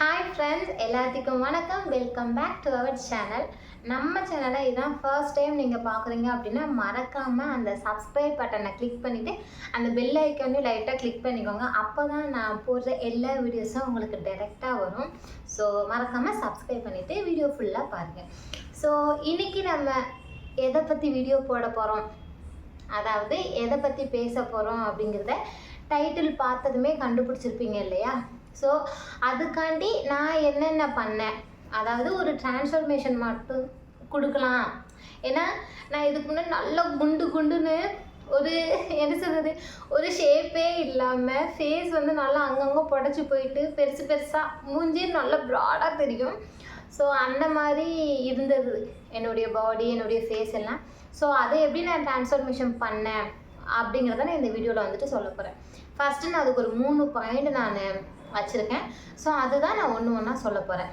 Hi friends எல்லாத்துக்கும் வணக்கம். Welcome back to our channel நம்ம சேனலை இதான் ஃபர்ஸ்ட் டைம் நீங்கள் பார்க்குறீங்க அப்படின்னா மறக்காமல் அந்த சப்ஸ்கிரைப் பட்டனை கிளிக் பண்ணிவிட்டு அந்த பெல் ஐக்கானே லைட்டாக கிளிக் பண்ணிக்கோங்க. அப்போ தான் நான் போடுற எல்லா வீடியோஸும் உங்களுக்கு டைரெக்டாக வரும். ஸோ மறக்காமல் சப்ஸ்கிரைப் பண்ணிவிட்டு வீடியோ ஃபுல்லாக பாருங்கள் ஸோ இன்றைக்கி நம்ம எதை பற்றி வீடியோ போட போகிறோம் அதாவது எதை பற்றி பேச போகிறோம் அப்படிங்கிறத டைட்டில் பார்த்ததுமே கண்டுபிடிச்சிருப்பீங்க இல்லையா? ஸோ அதுக்காண்டி நான் என்னென்ன பண்ணேன்? அதாவது ஒரு டிரான்ஸ்ஃபர்மேஷன் மட்டும் கொடுக்கலாம். ஏன்னா நான் இதுக்கு முன்னாடி நல்லா குண்டு குண்டுன்னு ஒரு என்ன சொல்கிறது ஒரு ஷேப்பே இல்லாமல் ஃபேஸ் வந்து நல்லா அங்கங்கே புடச்சி போயிட்டு பெருசு பெருசாக மூஞ்சி நல்லா ப்ராடாக தெரியும். ஸோ அந்த மாதிரி இருந்தது என்னுடைய பாடி என்னுடைய ஃபேஸ் எல்லாம். ஸோ அதை எப்படி நான் ட்ரான்ஸ்ஃபர்மேஷன் பண்ணேன்? அப்படிங்கிறத நான் இந்த வீடியோவில் வந்துட்டு சொல்ல போகிறேன் ஃபஸ்ட்டு நான் அதுக்கு ஒரு மூணு பாயிண்ட் நான் வச்சுருக்கேன். ஸோ அதுதான் நான் ஒன்று ஒன்றா சொல்ல போகிறேன்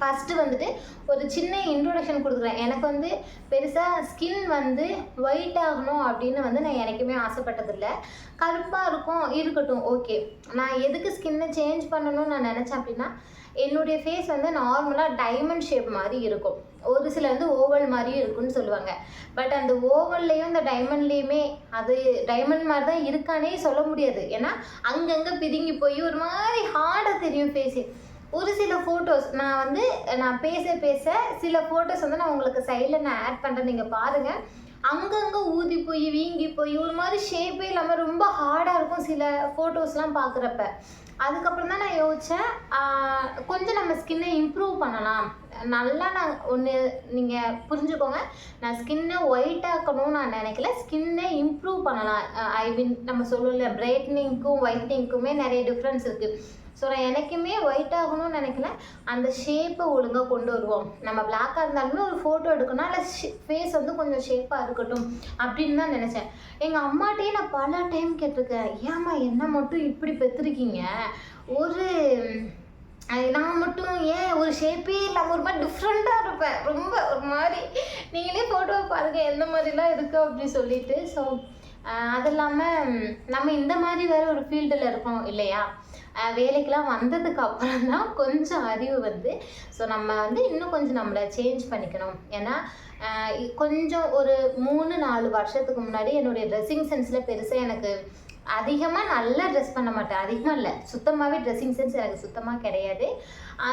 ஃபஸ்ட்டு வந்துட்டு ஒரு சின்ன இன்ட்ரொடக்ஷன் கொடுக்குறேன். எனக்கு வந்து பெருசாக ஸ்கின் வந்து ஒயிட் ஆகணும் அப்படின்னு வந்து நான் எனக்குமே ஆசைப்பட்டதில்லை. கருப்பாக இருக்கும் இருக்கட்டும் ஓகே நான் எதுக்கு ஸ்கின்னை சேஞ்ச் பண்ணணும்னு நான் நினச்சேன் அப்படின்னா என்னுடைய ஃபேஸ் வந்து நார்மலாக டைமண்ட் ஷேப் மாதிரி இருக்கும். ஒரு சில வந்து ஓவல் மாதிரியும் இருக்குன்னு சொல்லுவாங்க. பட் அந்த ஓவல்லையும் இந்த டைமண்ட்லேயுமே அது டைமண்ட் மாதிரி தான் இருக்கானே சொல்ல முடியாது. ஏன்னா அங்கங்கே பிதுங்கி போய் ஒரு மாதிரி ஹார்டாக தெரியும் ஃபேஸு ஒரு சில ஃபோட்டோஸ் நான் வந்து நான் பேச பேச சில ஃபோட்டோஸ் வந்து நான் உங்களுக்கு சைடில் நான் ஆட் பண்ணுறேன் நீங்கள் பாருங்கள் அங்கங்கே ஊதி போய் வீங்கி போய் ஒரு மாதிரி ஷேப்பே இல்லாமல் ரொம்ப ஹார்டாக இருக்கும் சில ஃபோட்டோஸ்லாம் பார்க்குறப்ப அதுக்கப்புறம் தான் நான் யோசித்தேன் கொஞ்சம் நம்ம ஸ்கின்னை இம்ப்ரூவ் பண்ணலாம். நல்லா நான் ஒன்று நீங்கள் புரிஞ்சுக்கோங்க. நான் ஸ்கின்னை ஒயிட் ஆக்கணும்னு நான் நினைக்கல. ஸ்கின்னை இம்ப்ரூவ் பண்ணலாம். ஐ மீன் நம்ம சொல்லல பிரைட்னிங்க்கும் ஒயிட்னிங்க்குமே நிறைய டிஃப்ரென்ஸ் இருக்குது ஸோ நான் எனக்குமே ஒயிட் ஆகணும்னு நினைக்கல. அந்த ஷேப்பை ஒழுங்காக கொண்டு வருவோம். நம்ம பிளாக்காக இருந்தாலுமே ஒரு ஃபோட்டோ எடுக்கணும். இல்லை ஃபேஸ் வந்து கொஞ்சம் ஷேப்பாக இருக்கட்டும். அப்படின்னு தான் நினச்சேன். எங்கள் அம்மாட்டையே நான் பல டைம் கேட்டிருக்கேன். ஏம்மா என்ன மட்டும் இப்படி பெற்றிருக்கீங்க ஒரு நான் மட்டும் ஏன் ஒரு ஷேப்பே இல்லாமல் ஒரு மாதிரி டிஃப்ரெண்ட்டாக இருப்பேன். ரொம்ப ஒரு மாதிரி நீங்களே ஃபோட்டோவை பாருங்கள் எந்த மாதிரிலாம் இருக்கு? அப்படின்னு சொல்லிட்டு. ஸோ அது இல்லாமல் நம்ம இந்த மாதிரி வேறு ஒரு ஃபீல்டில் இருக்கோம் இல்லையா? வேலைக்கெலாம் வந்ததுக்கு அப்புறம் தான் கொஞ்சம் அறிவு வந்து. ஸோ நம்ம வந்து இன்னும் கொஞ்சம் நம்மளை சேஞ்ச் பண்ணிக்கணும். ஏன்னா கொஞ்சம் ஒரு மூணு நாலு வருஷத்துக்கு முன்னாடி என்னுடைய ட்ரெஸ்ஸிங் சென்ஸில் பெருசாக எனக்கு அதிகமாக நல்லா ட்ரெஸ் பண்ண மாட்டேன். அதிகமாக இல்லை. சுத்தமாகவே ட்ரெஸ்ஸிங் சென்ஸ் எனக்கு சுத்தமாக கிடையாது.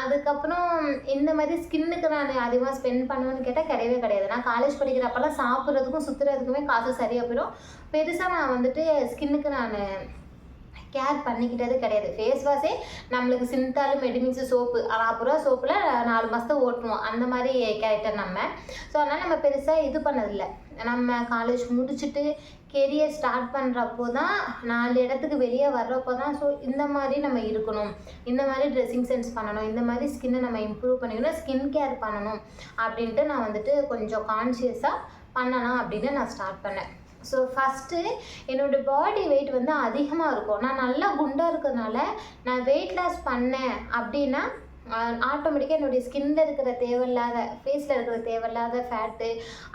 அதுக்கப்புறம் இந்த மாதிரி ஸ்கின்னுக்கு நான் அதிகமாக ஸ்பெண்ட் பண்ணுவேன்னு கேட்டால் கிடையவே கிடையாது. நான் காலேஜ் படிக்கிறப்பெல்லாம் சாப்பிட்றதுக்கும் சுற்றுறதுக்குமே காசு சரியாக போயிடும். பெருசாக நான் வந்துட்டு ஸ்கின்னுக்கு நான் கேர் பண்ணிக்கிட்டது கிடையாது. ஃபேஸ் வாஷே நம்மளுக்கு சிந்தாலு மெடிமிக்ஸ் சோப்பு நாற்பது ரூபா சோப்பில் நாலு மாதத்தை ஓட்டுவோம். அந்த மாதிரி கேரக்டர் நம்ம. ஸோ அதனால் நம்ம பெருசாக இது பண்ணதில்லை. நம்ம காலேஜ் முடிச்சுட்டு கெரியர் ஸ்டார்ட் பண்ணுறப்போ தான் நாலு இடத்துக்கு வெளியே வர்றப்போ தான் ஸோ இந்த மாதிரி நம்ம இருக்கணும். இந்த மாதிரி ட்ரெஸ்ஸிங் சென்ஸ் பண்ணணும். இந்த மாதிரி ஸ்கின்னை நம்ம இம்ப்ரூவ் பண்ணிக்கணும். ஸ்கின் கேர் பண்ணணும். அப்படின்ட்டு நான் வந்துட்டு கொஞ்சம் கான்ஷியஸாக பண்ணலாம் அப்படின்னு நான் ஸ்டார்ட் பண்ணேன். ஸோ ஃபஸ்ட்டு என்னோடய பாடி வெயிட் வந்து அதிகமாக இருக்கும். நான் நல்லா குண்டாக இருக்கிறதுனால நான் வெயிட் லாஸ் பண்ணேன் அப்படின்னா ஆட்டோமேட்டிக்காக என்னுடைய ஸ்கின்னில் இருக்கிற தேவையில்லாத ஃபேஸில் இருக்கிற தேவையில்லாத ஃபேட்டு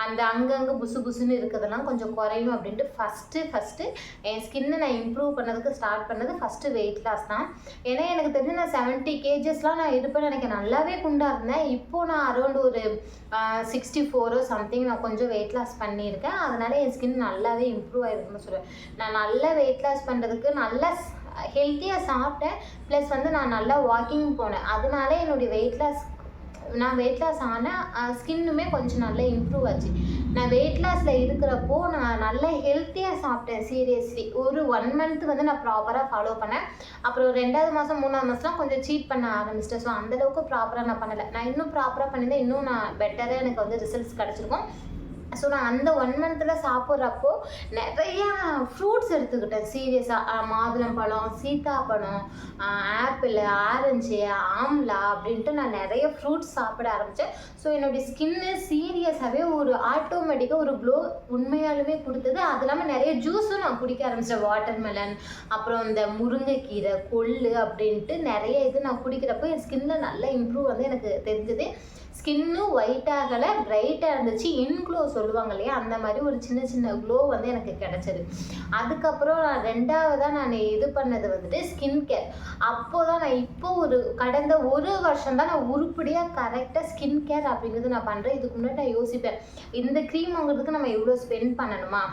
அந்த அங்கங்கே புசு புசுன்னு இருக்கிறதெல்லாம் கொஞ்சம் குறையும் அப்படின்ட்டு ஃபஸ்ட்டு ஃபஸ்ட்டு என் ஸ்கின்னை நான் இம்ப்ரூவ் பண்ணதுக்கு ஸ்டார்ட் பண்ணது ஃபஸ்ட்டு வெயிட் லாஸ் தான். ஏன்னா எனக்கு தெரிஞ்சு நான் செவன்ட்டி கேஜஸ்லாம் நான் இருப்பேன்னு எனக்கு நல்லாவே குண்டாக இருந்தேன். இப்போது நான் அரௌண்ட் ஒரு சிக்ஸ்டி ஃபோரோ சம்திங் நான் கொஞ்சம் வெயிட் லாஸ் பண்ணியிருக்கேன். அதனால என் ஸ்கின் நல்லாவே இம்ப்ரூவ் ஆகிருக்குன்னு சொல்லுவேன் நான் நல்லா வெயிட் லாஸ் பண்ணுறதுக்கு நல்லா ஹெல்த்தியாக சாப்பிட்டேன். ப்ளஸ் வந்து நான் நல்லா வாக்கிங் போனேன். அதனால என்னுடைய வெயிட் லாஸ் நான் வெயிட் லாஸ் ஆனால் ஸ்கின்னுமே கொஞ்சம் நல்லா இம்ப்ரூவ் ஆச்சு. நான் வெயிட் லாஸில் இருக்கிறப்போ நான் நல்லா ஹெல்த்தியாக சாப்பிட்டேன் சீரியஸ்லி ஒரு ஒன் மந்த் வந்து நான் ப்ராப்பராக ஃபாலோ பண்ணேன். அப்புறம் ரெண்டாவது மாதம் மூணாவது மாதம்லாம் கொஞ்சம் சீட் பண்ண ஆரம்பிச்சிட்டேன். ஸோ அந்தளவுக்கு ப்ராப்பராக நான் பண்ணலை. நான் இன்னும் ப்ராப்பராக பண்ணியிருந்தேன். இன்னும் நான் பெட்டராக எனக்கு வந்து ரிசல்ட்ஸ் கிடச்சிருக்கும். ஸோ நான் அந்த ஒன் மந்தில் சாப்பிட்றப்போ நிறையா ஃப்ரூட்ஸ் எடுத்துக்கிட்டேன். சீரியஸாக மாதுளம்பழம் சீத்தாப்பழம் ஆப்பிள் ஆரஞ்சு ஆம்லா அப்படின்ட்டு நான் நிறைய ஃப்ரூட்ஸ் சாப்பிட ஆரம்பித்தேன் ஸோ என்னுடைய ஸ்கின்னு சீரியஸாகவே ஒரு ஆட்டோமேட்டிக்காக ஒரு க்ளோ உண்மையாலுமே கொடுத்தது. அது இல்லாமல் நிறைய ஜூஸும் நான் குடிக்க ஆரம்பித்தேன் வாட்டர் மெலன் அப்புறம் இந்த முருங்கைக்கீரை கொள்ளு அப்படின்ட்டு நிறைய இது நான் குடிக்கிறப்போ என் ஸ்கின்னில் நல்ல இம்ப்ரூவ் வந்து எனக்கு தெரிஞ்சது. ஸ்கின்னும் ஒயிட் ஆகலை பிரைட்டாக இருந்துச்சு. இன்க்ளோ சொல்லுவாங்க இல்லையா? அந்த மாதிரி ஒரு சின்ன சின்ன க்ளோ வந்து எனக்கு கிடச்சிது. அதுக்கப்புறம் நான் ரெண்டாவதாக நான் இது பண்ணது வந்துட்டு ஸ்கின் கேர் அப்போ தான் நான் இப்போ ஒரு கடந்த ஒரு வருஷம் தான் நான் உருப்படியாக கரெக்டாக ஸ்கின் கேர் அப்படிங்கிறது நான் பண்ணுறேன் இதுக்கு முன்னாடி நான் யோசிப்பேன். இந்த க்ரீம் வாங்குறதுக்கு நம்ம எவ்வளோ ஸ்பெண்ட் பண்ணணுமா?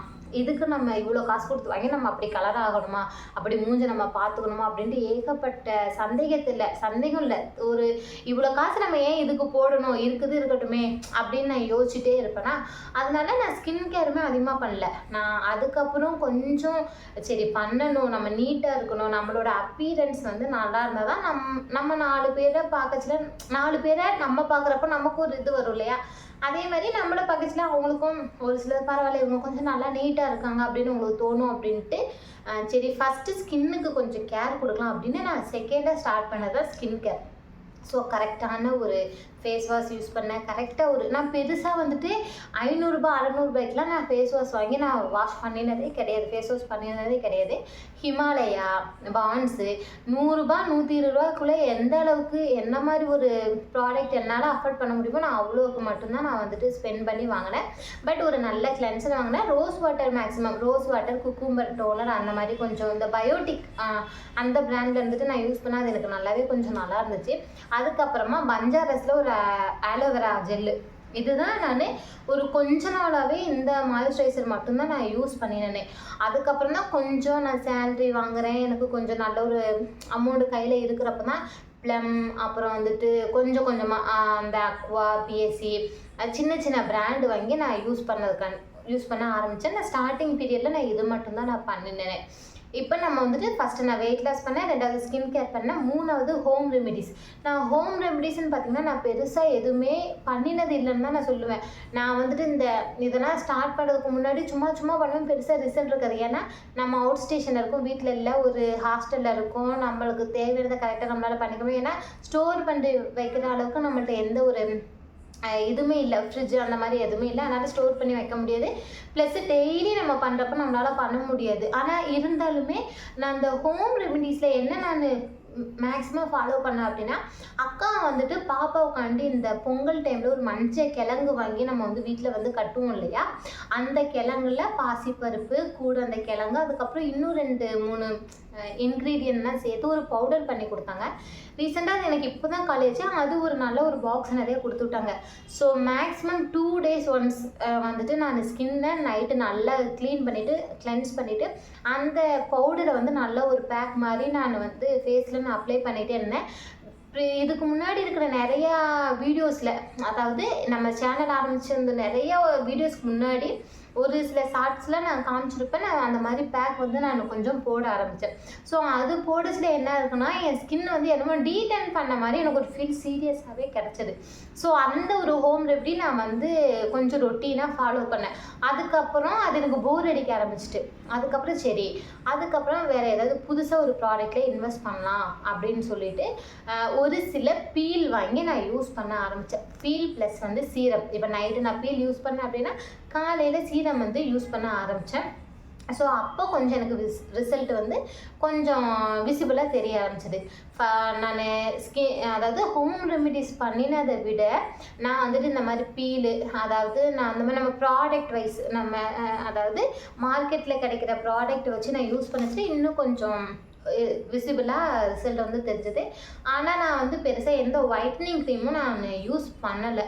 இதுக்கு நம்ம இவ்வளோ காசு கொடுத்து வாங்கி நம்ம அப்படி கலர் ஆகணுமா? அப்படி மூஞ்ச நம்ம பார்த்துக்கணுமா அப்படின்ட்டு ஏகப்பட்ட சந்தேகத்தில் சந்தேகம் இல்லை. ஒரு இவ்வளோ காசு நம்ம ஏன் இதுக்கு போடணும்? இருக்குது இருக்கட்டுமே அப்படின்னு நான் யோசிச்சுட்டே இருப்பேனா அதனால நான் ஸ்கின் கேருமே அதிகமாக பண்ணல. நான் அதுக்கப்புறம் கொஞ்சம் சரி பண்ணணும். நம்ம நீட்டாக இருக்கணும். நம்மளோட அப்பீரன்ஸ் வந்து நல்லா இருந்தால் தான் நம் நம்ம நாலு பேரை பார்க்கச்சுல நாலு பேரை நம்ம பார்க்குறப்ப நமக்கு ஒரு இது வரும் இல்லையா? அதே மாதிரி நம்மளை பக்கத்தில் அவங்களுக்கும் ஒரு சிலர் பரவாயில்ல இவங்க கொஞ்சம் நல்லா நீட்டாக இருக்காங்க அப்படின்னு உங்களுக்கு தோணும் அப்படின்ட்டு சரி ஃபஸ்ட்டு ஸ்கின்னுக்கு கொஞ்சம் கேர் கொடுக்கலாம் அப்படின்னு நான் செகண்டாக ஸ்டார்ட் பண்ணதான் ஸ்கின் கேர் ஸோ கரெக்டான ஒரு ஃபேஸ் வாஷ் யூஸ் பண்ணேன். கரெக்டாக ஒரு நான் பெருசாக வந்துட்டு ஐநூறுரூபா அறநூறுபாய்க்குலாம் நான் ஃபேஸ் வாஷ் வாங்கி நான் வாஷ் பண்ணினதே கிடையாது. ஃபேஸ் வாஷ் பண்ணினதே கிடையாது. ஹிமாலயா பான்ஸு நூறுரூபா நூற்றி இருபது ரூபாய்க்குள்ளே எந்த அளவுக்கு என்ன மாதிரி ஒரு ப்ராடக்ட் என்னால் அஃபோர்ட் பண்ண முடியுமோ நான் அவ்வளோக்கு மட்டும்தான் நான் வந்துட்டு ஸ்பெண்ட் பண்ணி வாங்கினேன். பட் ஒரு நல்ல கிளென்சர் வாங்கினேன். Rose water maximum rose water cucumber toner அந்த மாதிரி கொஞ்சம் இந்த பயோட்டிக் அந்த பிராண்டில் இருந்துட்டு நான் யூஸ் பண்ணால் அது எனக்கு நல்லாவே கொஞ்சம் நல்லா இருந்துச்சு. அதுக்கப்புறமா பஞ்சாரஸில் ஒரு ஆலோவேரா ஜெல்லு இதுதான் நான் ஒரு கொஞ்ச நாளாகவே இந்த மாய்ஸ்சரைசர் மட்டும்தான் நான் யூஸ் பண்ணினேனே. அதுக்கப்புறம் தான் கொஞ்சம் நான் சேலரி வாங்குறேன். எனக்கு கொஞ்சம் நல்ல ஒரு அமௌண்ட் கையில் இருக்கிறப்ப தான் ப்ளம் அப்புறம் வந்துட்டு கொஞ்சம் கொஞ்சமாக அந்த அக்வா பிஎஸ்சி சின்ன சின்ன பிராண்டு வாங்கி நான் யூஸ் பண்ணதுக்கான யூஸ் பண்ண ஆரம்பித்தேன் நான் ஸ்டார்டிங் பீரியடில் நான் இது மட்டும்தான் நான் பண்ணினேன். இப்போ நம்ம வந்துட்டு ஃபஸ்ட்டு நான் வெயிட் லாஸ் பண்ணேன் ரெண்டாவது ஸ்கின் கேர் பண்ணேன் மூணாவது ஹோம் ரெமிடிஸ் நான் ஹோம் ரெமிடிஸ்ன்னு பார்த்தீங்கன்னா நான் பெருசாக எதுவுமே பண்ணினது இல்லைன்னு தான் நான் சொல்லுவேன். நான் வந்துட்டு இந்த இதெல்லாம் ஸ்டார்ட் பண்ணுறதுக்கு முன்னாடி சும்மா சும்மா பண்ணுவேன் பெருசாக ரிசல்ட் இருக்காது. ஏன்னா நம்ம அவுட் ஸ்டேஷனில் இருக்கோம் வீட்டில் இல்லை ஒரு ஹாஸ்டலில் இருக்கோம் நம்மளுக்கு தேவையானதை கரெக்டாக நம்மளால் பண்ணிக்க முடியும். ஏன்னா ஸ்டோர் பண்ணி வைக்கிற அளவுக்கு நம்மள்ட்ட எந்த ஒரு எதுவுமே இல்லை ஃப்ரிட்ஜ் அந்த மாதிரி எதுவுமே இல்லை. அதனால் ஸ்டோர் பண்ணி வைக்க முடியாது. ப்ளஸ் டெய்லி நம்ம பண்ணுறப்ப நம்மளால் பண்ண முடியாது. ஆனால் இருந்தாலுமே நான் அந்த ஹோம் ரெமிடிஸில் என்ன நான் மேக்ஸிமம் ஃபாலோ பண்ணேன் அப்படின்னா அக்கா வந்துட்டு பாப்பாவுக்காண்டி இந்த பொங்கல் டைமில் ஒரு மஞ்ச கிழங்கு வாங்கி நம்ம வந்து வீட்டில் வந்து கட்டுவோம் இல்லையா? அந்த கிழங்குல பாசிப்பருப்பு கூட அந்த கிழங்கு அதுக்கப்புறம் இன்னும் ரெண்டு மூணு இன்க்ரீடியன்ட்லாம் சேர்த்து ஒரு பவுடர் பண்ணி கொடுத்தாங்க. ரீசெண்டாக அது எனக்கு இப்போ தான் காலேஜ் அது ஒரு நல்ல ஒரு பாக்ஸ் நிறைய கொடுத்து விட்டாங்க. So maximum two days once வந்துட்டு நான் ஸ்கின்னை நைட்டு நல்லா க்ளீன் பண்ணிவிட்டு கிளென்ஸ் பண்ணிவிட்டு அந்த பவுடரை வந்து நல்ல ஒரு பேக் மாதிரி நான் வந்து ஃபேஸில் நான் அப்ளை பண்ணிகிட்டே இருந்தேன். இதுக்கு முன்னாடி இருக்கிற நிறையா வீடியோஸில் அதாவது நம்ம சேனல் ஆரம்பிச்சிருந்த நிறைய வீடியோஸ்க்கு முன்னாடி ஒரு சில ஷார்ட்ஸில் நான் காமிச்சிருப்பேன். நான் அந்த மாதிரி பேக் வந்து நான் கொஞ்சம் போட ஆரம்பித்தேன் ஸோ அது போடச்சில் என்ன இருக்குன்னா என் ஸ்கின் வந்து என்னமோ டீடன் பண்ண மாதிரி எனக்கு ஒரு ஃபீல் சீரியஸாகவே கிடச்சிது. ஸோ அந்த ஒரு ஹோம் ரெமெடி நான் வந்து கொஞ்சம் ரொட்டீனாக ஃபாலோ பண்ணேன். அதுக்கப்புறம் அது எனக்கு போர் அடிக்க ஆரம்பிச்சிட்டு. அதுக்கப்புறம் சரி அதுக்கப்புறம் வேறு ஏதாவது புதுசாக ஒரு ப்ராடக்ட்டில் இன்வெஸ்ட் பண்ணலாம் அப்படின்னு சொல்லிட்டு ஒரு சில பீல் வாங்கி நான் யூஸ் பண்ண ஆரம்பித்தேன் பீல் ப்ளஸ் வந்து சீரம் இப்போ நைட்டு நான் பீல் யூஸ் பண்ணேன் அப்படின்னா காலையில் சீரம் வந்து யூஸ் பண்ண ஆரம்பித்தேன் ஸோ அப்போ கொஞ்சம் எனக்கு விஸ் ரிசல்ட் வந்து கொஞ்சம் விசிபிளாக தெரிய ஆரம்பிச்சிது. நான் ஸ்கி அதாவது ஹோம் ரெமிடிஸ் பண்ணினதை விட நான் வந்துட்டு இந்த மாதிரி பீலு அதாவது நான் அந்த மாதிரி நம்ம ப்ராடக்ட் வைஸ் நம்ம அதாவது மார்க்கெட்டில் கிடைக்கிற ப்ராடக்ட் வச்சு நான் யூஸ் பண்ணிட்டு இன்னும் கொஞ்சம் விசிபிளாக ரிசல்ட் வந்து தெரிஞ்சது. ஆனால் நான் வந்து பெருசாக எந்த ஒயிட்னிங் க்ரீமும் நான் யூஸ் பண்ணலை.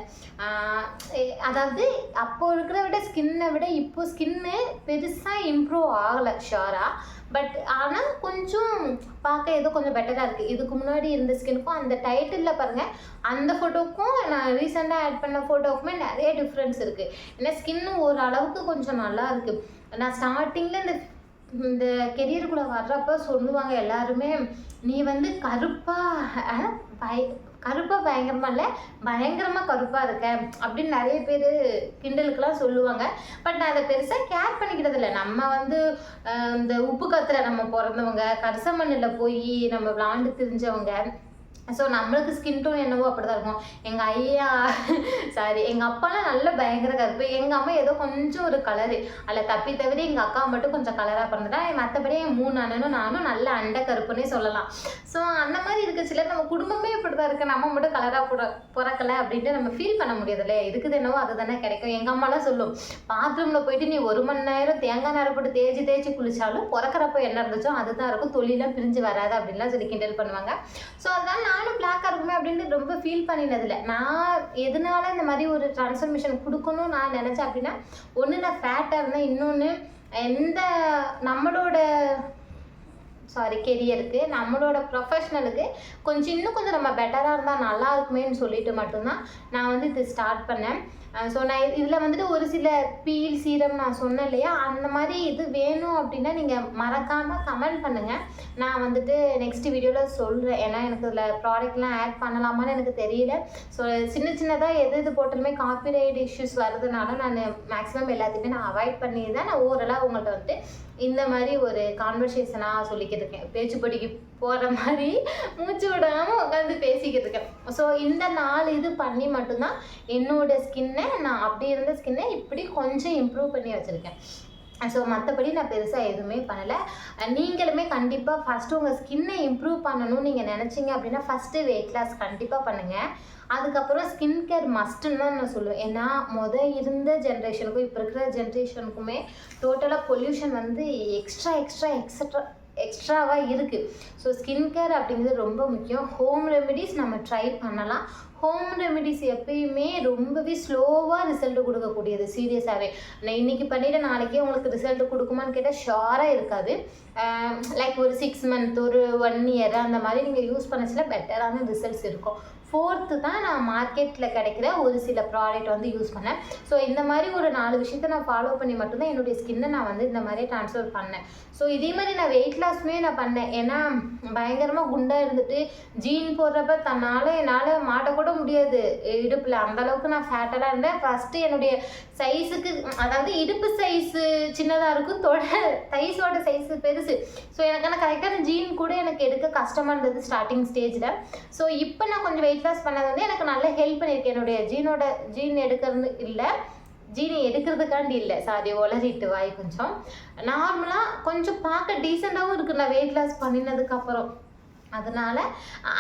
அதாவது அப்போ இருக்கிற விட ஸ்கின்னை விட இப்போ ஸ்கின்னு பெருசாக இம்ப்ரூவ் ஆகலை ஷோராக பட் ஆனால் கொஞ்சம் பார்க்க ஏதோ கொஞ்சம் பெட்டராக இருக்குது இதுக்கு முன்னாடி இருந்த ஸ்கின்னுக்கும் அந்த டைட்டிலில் பாருங்கள் அந்த ஃபோட்டோக்கும் நான் ரீசெண்டாக ஆட் பண்ண ஃபோட்டோக்குமே நிறைய டிஃப்ரென்ஸ் இருக்குது ஏன்னா ஸ்கின்னு ஓரளவுக்கு கொஞ்சம் நல்லா இருக்குது நான் ஸ்டார்டிங்கில் இந்த இந்த கெரியருக்குள்ளே வர்றப்ப சொல்லுவாங்க எல்லாருமே நீ வந்து கருப்பாக பய கருப்பாக பயங்கரமாக இல்லை பயங்கரமாக கருப்பாக இருக்க. அப்படின்னு நிறைய பேர் கிண்டலுக்கெல்லாம் சொல்லுவாங்க. பட் நான் அதை பெருசாக கேர் பண்ணிக்கிறது இல்லை. நம்ம வந்து இந்த உப்பு கத்துல நம்ம பிறந்தவங்க கரிச மண்ணில் போய் நம்ம விளாண்டு திரிஞ்சவங்க ஸோ நம்மளுக்கு ஸ்கின் டோன் என்னவோ அப்படி தான் இருக்கும். எங்கள் ஐயா சாரி எங்கள் அப்பாலாம் நல்ல பயங்கர கருப்பு. எங்கள் அம்மா ஏதோ கொஞ்சம் ஒரு கலரு அதில் தப்பி தவிர எங்கள் அக்கா மட்டும் கொஞ்சம் கலராக பிறந்துட்டா மற்றபடி என் மூணு அண்ணனும் நானும் நல்ல அண்டை கருப்புன்னே சொல்லலாம். ஸோ அந்த மாதிரி இருக்கச்சில நம்ம குடும்பமே இப்படி தான் இருக்கு. நம்ம மட்டும் கலராக புற பிறக்கலை அப்படின்ட்டு நம்ம ஃபீல் பண்ண முடியாது இல்லையா? இருக்குது என்னவோ அதுதானே கிடைக்கும். எங்கள் அம்மாலாம் சொல்லும் பாத்ரூமில் போயிட்டு நீ ஒரு மணி நேரம் தேங்காய் நேரம் போட்டு தேய்ச்சி தேய்ச்சி குளிச்சாலும் பிறக்கிறப்ப என்ன இருந்துச்சோ அதுதான் இருக்கும். தொழிலாம் பிரிஞ்சு வராது அப்படின்லாம் சொல்லி கிண்டல் பண்ணுவாங்க. ஸோ அதனால நானும் பிளாக்காக இருக்குமே அப்படின்னு ரொம்ப ஃபீல் பண்ணினதில்ல. நான் எதனால இந்த மாதிரி ஒரு ட்ரான்ஸ்ஃபர்மேஷன் கொடுக்கணும்னு நான் நினச்சேன் அப்படின்னா ஒன்று நான் ஃபேட்டாக இருந்தேன் இன்னொன்று எந்த நம்மளோட சாரி கெரியருக்கு நம்மளோட ப்ரொஃபஷ்னலுக்கு கொஞ்சம் இன்னும் கொஞ்சம் நம்ம பெட்டராக இருந்தால் நல்லா இருக்குமேன்னு சொல்லிட்டு மட்டும்தான் நான் வந்து இது ஸ்டார்ட் பண்ணேன். ஸோ நான் இதில் வந்துட்டு ஒரு சில பீல் சீரம் நான் சொன்னேன் இல்லையா? அந்த மாதிரி இது வேணும் அப்படின்னா நீங்கள் மறக்காமல் கமெண்ட் பண்ணுங்கள் நான் வந்துட்டு நெக்ஸ்ட் வீடியோவில் சொல்கிறேன் ஏன்னா எனக்கு இதில் ப்ராடக்ட்லாம் ஆட் பண்ணலாமான்னு எனக்கு தெரியல. ஸோ சின்ன சின்னதாக எது இது போட்டாலுமே காப்பிரைட் இஷ்யூஸ் வர்றதுனால நான் மேக்ஸிமம் எல்லாத்தையுமே நான் அவாய்ட் பண்ணி தான் நான் ஓரளவு உங்கள்கிட்ட வந்துட்டு இந்த மாதிரி ஒரு கான்வர்சேஷனாக சொல்லிக்கிட்டு இருக்கேன். பேச்சுப்படிக்கு போகிற மாதிரி மூச்சு விடாமல் உட்காந்து பேசிக்கிட்டு இருக்கேன். ஸோ இந்த நாலு இது பண்ணி மட்டும்தான் என்னோட ஸ்கின்னை நான் அப்படி இருந்த ஸ்கின்னை இப்படி கொஞ்சம் இம்ப்ரூவ் பண்ணி வச்சுருக்கேன். ஸோ மற்றபடி நான் பெருசாக எதுவுமே பண்ணலை. நீங்களுமே கண்டிப்பாக ஃபஸ்ட்டு உங்கள் ஸ்கின்னை இம்ப்ரூவ் பண்ணணும்னு நீங்கள் நினச்சிங்க அப்படின்னா ஃபஸ்ட்டு வெயிட் லாஸ் கண்டிப்பாக பண்ணுங்கள் அதுக்கப்புறம் ஸ்கின் கேர் மஸ்ட்டுன்னு தான் நான் சொல்லுவேன். ஏன்னா மொதல் இருந்த ஜென்ரேஷனுக்கும் இப்போ இருக்கிற ஜென்ரேஷனுக்குமே டோட்டலாக பொல்யூஷன் வந்து எக்ஸ்ட்ரா எக்ஸ்ட்ரா எக்ஸட்ரா எக்ஸ்ட்ராவாக இருக்குது ஸோ ஸ்கின் கேர் அப்படிங்கிறது ரொம்ப முக்கியம். ஹோம் ரெமெடிஸ் நம்ம ட்ரை பண்ணலாம். ஹோம் ரெமெடிஸ் எப்பயுமே ரொம்பவே ஸ்லோவாக ரிசல்ட் கொடுக்கக்கூடியது சீரியஸாகவே நான் இன்றைக்கி பண்ணிவிட்டு நாளைக்கே உங்களுக்கு ரிசல்ட் கொடுக்குமான்னு கேட்டால் ஷாராக இருக்காது. லைக் ஒரு சிக்ஸ் மந்த் ஒரு ஒன் இயர் அந்த மாதிரி நீங்கள் யூஸ் பண்ணச்சில் பெட்டரான ரிசல்ட்ஸ் இருக்கும். ஃபோர்த்து தான் நான் மார்க்கெட்டில் கிடைக்கிற ஒரு சில ப்ராடக்ட் வந்து யூஸ் பண்ணேன். ஸோ இந்த மாதிரி ஒரு நாலு விஷயத்த நான் ஃபாலோ பண்ணி மட்டும்தான் என்னுடைய ஸ்கின்னை நான் வந்து இந்த மாதிரி ட்ரான்ஸ்ஃபர் பண்ணேன். ஸோ இதே மாதிரி நான் வெயிட் லாஸுமே நான் பண்ணேன். ஏன்னா பயங்கரமாக குண்டாக இருந்துட்டு ஜீன் போடுறப்ப தன்னால் என்னால் மாட்டக்கூட முடியாது. இடுப்பில். அந்தளவுக்கு நான் ஃபேட்டடாக இருந்தேன். ஃபஸ்ட்டு என்னுடைய சைஸுக்கு அதாவது இடுப்பு சைஸு சின்னதாக இருக்கும். தொட தைஸோட சைஸு பெருசு. ஸோ எனக்கு ஆனால் கரெக்டான ஜீன் கூட எனக்கு எடுக்க கஷ்டமாக இருந்தது ஸ்டார்டிங் ஸ்டேஜில் ஸோ இப்போ நான் கொஞ்சம் வெயிட் லாஸ் பண்ணது வந்து எனக்கு நல்ல ஹெல்ப் பண்ணியிருக்கேன் என்னுடைய ஜீனோட ஜீன் எடுக்கிறது இல்லை. ஜீனி எடுக்கிறதுக்காண்டி இல்லை. சாரி உளறிட்டு வாய் கொஞ்சம். நார்மலாக கொஞ்சம் பார்க்க டீசெண்டாகவும் இருக்குது நான் வெயிட் லாஸ் பண்ணினதுக்கப்புறம் அதனால்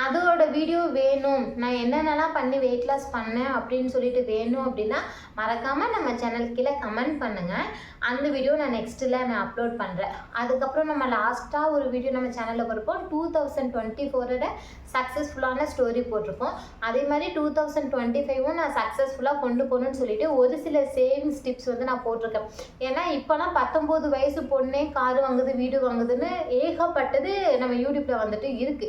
அதோட வீடியோ வேணும். நான் என்னென்னலாம் பண்ணி வெயிட் லாஸ் பண்ணேன் அப்படின்னு சொல்லிட்டு வேணும் அப்படின்னா மறக்காமல் நம்ம சேனல் கீழே கமெண்ட் பண்ணுங்கள் அந்த வீடியோ நான் நெக்ஸ்ட்டில் நான் அப்லோட் பண்ணுறேன் அதுக்கப்புறம் நம்ம லாஸ்ட்டாக ஒரு வீடியோ நம்ம சேனலில் போட்டிருப்போம். டூ தௌசண்ட் டுவெண்ட்டி ஃபோரோட சக்ஸஸ்ஃபுல்லான ஸ்டோரி போட்டிருப்போம். அதே மாதிரி டூ தௌசண்ட் டுவெண்ட்டி ஃபைவும் நான் சக்ஸஸ்ஃபுல்லாக கொண்டு போகணும்னு சொல்லிட்டு ஒரு சில சேவிங்ஸ் டிப்ஸ் வந்து நான் போட்டிருக்கேன். ஏன்னா இப்போலாம் பத்தொம்போது வயசு பொண்ணே கார் வாங்குது வீடு வாங்குதுன்னு ஏகப்பட்டது நம்ம யூடியூப்பில் வந்துட்டு இருக்குது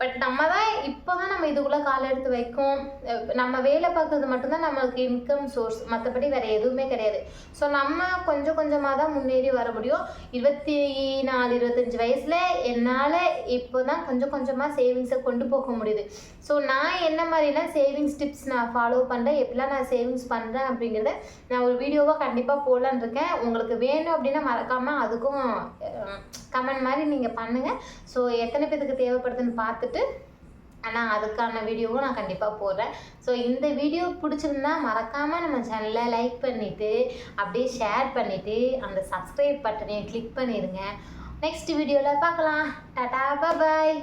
பட் நம்ம தான் இப்போ தான் நம்ம இதுக்குள்ளே காலை எடுத்து வைக்கும். நம்ம வேலை பார்க்குறது மட்டும்தான் நம்மளுக்கு இன்கம் சோர்ஸ் மற்றபடி வேறு எதுவுமே கிடையாது. ஸோ நம்ம கொஞ்சம் கொஞ்சமாக தான் முன்னேறி வர முடியும். இருபத்தி நாலு இருபத்தஞ்சி வயசில் என்னால் இப்போ தான் கொஞ்சம் கொஞ்சமாக சேவிங்ஸை கொண்டு போக முடியுது. ஸோ நான் என்ன மாதிரிலாம் சேவிங்ஸ் டிப்ஸ் நான் ஃபாலோ பண்ணுறேன் எப்படிலாம் நான் சேவிங்ஸ் பண்ணுறேன் அப்படிங்கிறத நான் ஒரு வீடியோவாக கண்டிப்பாக போடலான் இருக்கேன். உங்களுக்கு வேணும் அப்படின்னா மறக்காமல் அதுக்கும் கமெண்ட் மாதிரி நீங்கள் பண்ணுங்கள் ஸோ எத்தனை பேருக்கு வருதுன்னு பார்த்துட்டு ஆனால் அதுக்கான வீடியோவும் நான் கண்டிப்பாக போடுறேன். ஸோ இந்த வீடியோ பிடிச்சிருந்தா மறக்காமல் நம்ம சேனலை லைக் பண்ணிவிட்டு அப்படியே ஷேர் பண்ணிவிட்டு அந்த சப்ஸ்கிரைப் பட்டனையும் கிளிக் பண்ணிடுங்க நெக்ஸ்ட் வீடியோவில் பார்க்கலாம். டாடா பாய்